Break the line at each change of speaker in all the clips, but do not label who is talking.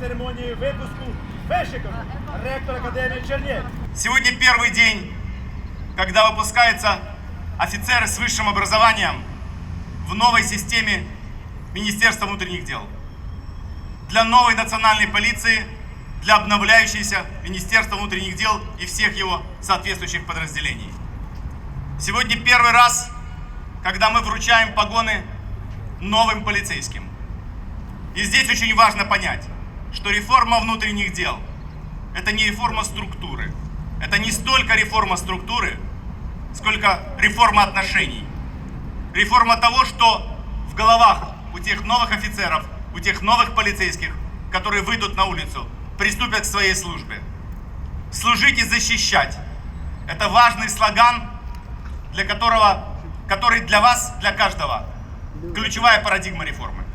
церемонії випуску Фешикова, ректор Академії Чернєв.
Сегодня первый день, когда выпускаются офицеры с высшим образованием в новой системе Министерства внутренних дел. Для новой национальной полиции, для обновляющейся Министерства внутренних дел и всех его соответствующих подразделений. Сегодня первый раз, когда мы вручаем погоны новым полицейским. И здесь очень важно понять, что реформа внутренних дел – это не реформа структуры. Это не столько реформа структуры, сколько реформа отношений. Реформа того, что в головах у тех новых офицеров, у тех новых полицейских, которые выйдут на улицу, приступят к своей службе. Служить и защищать – это важный слоган, для которого, который для вас, для каждого, ключевая парадигма реформы.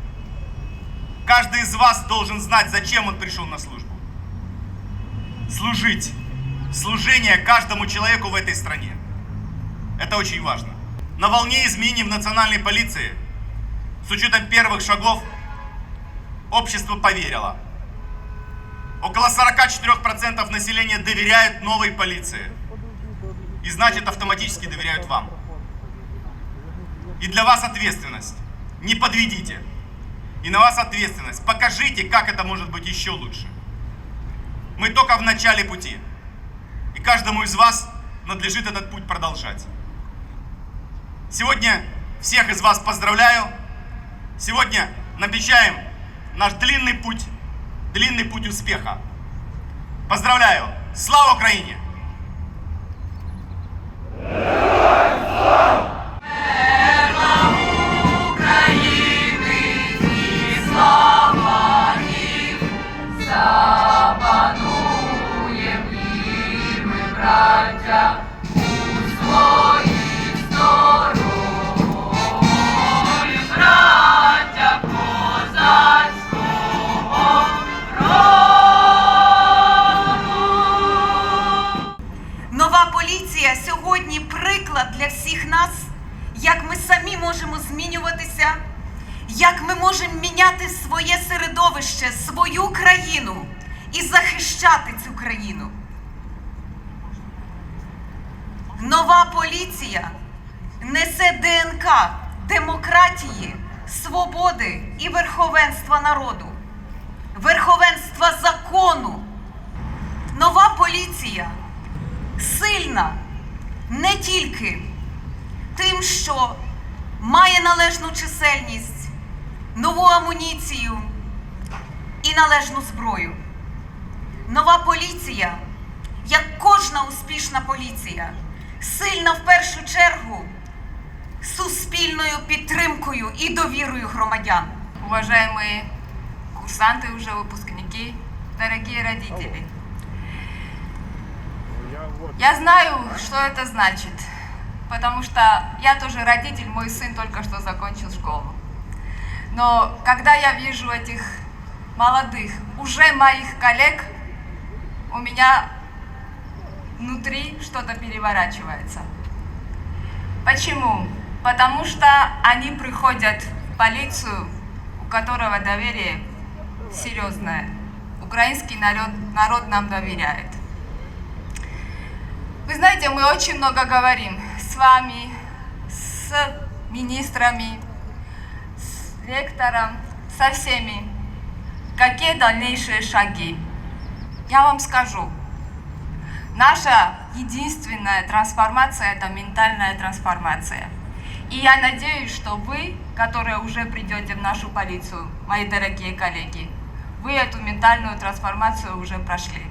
Каждый из вас должен знать, зачем он пришел на службу. Служить. Служение каждому человеку в этой стране. Это очень важно. На волне изменений в национальной полиции, с учетом первых шагов, общество поверило. Около 44% населения доверяют новой полиции. И значит автоматически доверяют вам. И для вас ответственность. Не подведите. И на вас ответственность. Покажите, как это может быть еще лучше. Мы только в начале пути. И каждому из вас надлежит этот путь продолжать. Сегодня всех из вас поздравляю. Сегодня намечаем наш длинный путь, длинный путь успеха. Поздравляю! Слава Украине!
Нова поліція сьогодні приклад для всіх нас, як ми самі можемо змінюватися, як ми можемо міняти своє середовище, свою країну і захищати цю країну. Нова поліція несе ДНК демократії, свободи і верховенства народу, верховенства закону. Нова поліція сильна не тільки тим, що має належну чисельність, нову амуніцію і належну зброю. Нова поліція, як кожна успішна поліція, сильна в першу чергу суспільною підтримкою і довірою громадян.
уважаемые курсанты, уже выпускники, дорогие родители. Я знаю, что это значит, потому что я тоже родитель, мой сын только что закончил школу. Но когда я вижу этих молодых, уже моих коллег, у меня внутри что-то переворачивается. Почему? Потому что они приходят в полицию, у которого доверие серьезное. Украинский народ, народ нам доверяет. Вы знаете, мы очень много говорим с вами, с министрами, с ректором, со всеми. Какие дальнейшие шаги? Я вам скажу. Наша единственная трансформация – это ментальная трансформация. И я надеюсь, что вы, которые уже придете в нашу полицию, мои дорогие коллеги, вы эту ментальную трансформацию уже прошли.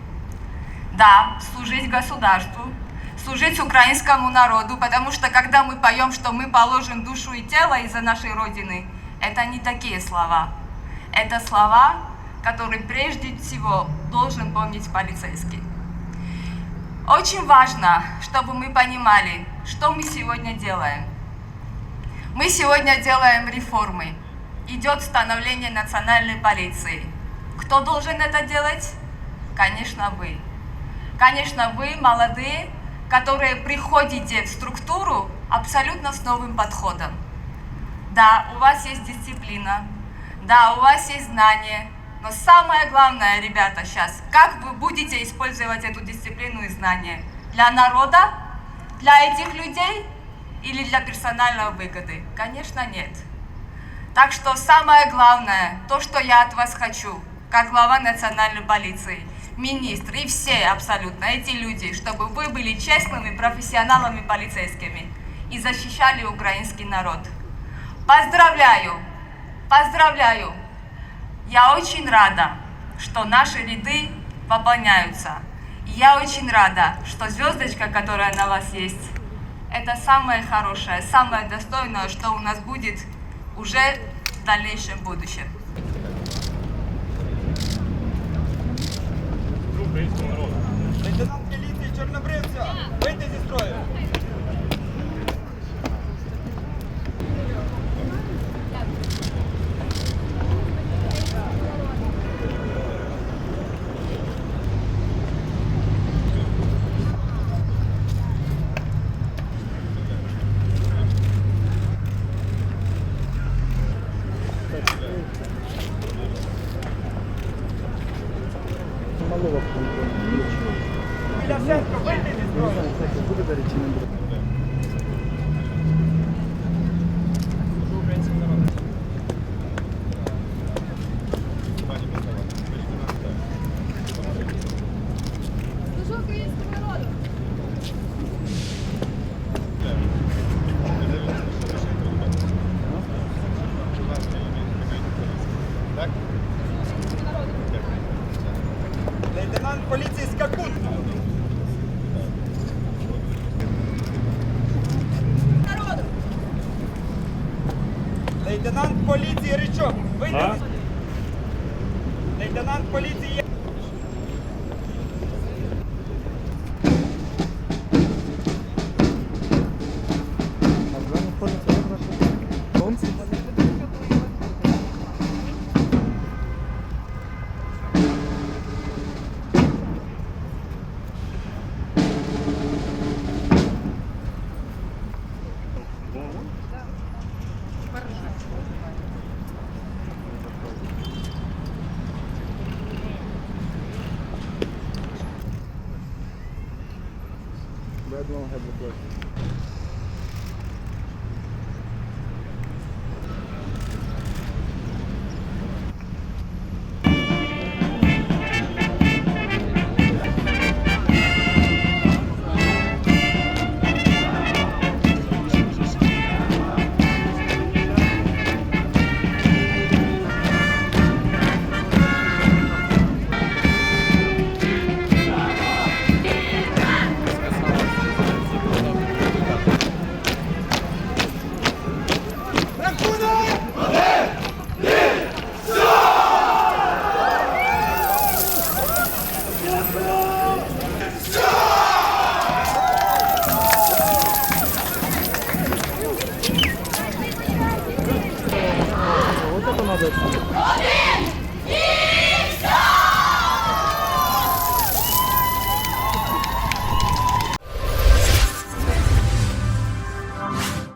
Да, служить государству, служить украинскому народу, потому что когда мы поем, что мы положим душу и тело из-за нашей Родины, это не такие слова. Это слова, которые прежде всего должен помнить полицейский. Очень важно, чтобы мы понимали, что мы сегодня делаем. Мы сегодня делаем реформы. Идет становление национальной полиции. Кто должен это делать? Конечно, вы. Конечно, вы, молодые, которые приходите в структуру абсолютно с новым подходом. Да, у вас есть дисциплина, да, у вас есть знания, Но самое главное, ребята, сейчас, как вы будете использовать эту дисциплину и знания? Для народа? Для этих людей? Или для персональной выгоды? Конечно, нет. Так что самое главное, то, что я от вас хочу, как глава национальной полиции, министр и все абсолютно эти люди, чтобы вы были честными профессионалами полицейскими и защищали украинский народ. Поздравляю! Поздравляю! Я очень рада, что наши ряды пополняются. И я очень рада, что звездочка, которая на вас есть, это самое хорошее, самое достойное, что у нас будет уже в дальнейшем будущем.
Лейтенант міліції Чорнобривця, вийти зі строю. Лейтенант поліції Скакун. Лейтенант поліції Ричок. Вийти. зі- Лейтенант поліції. Red one has the question.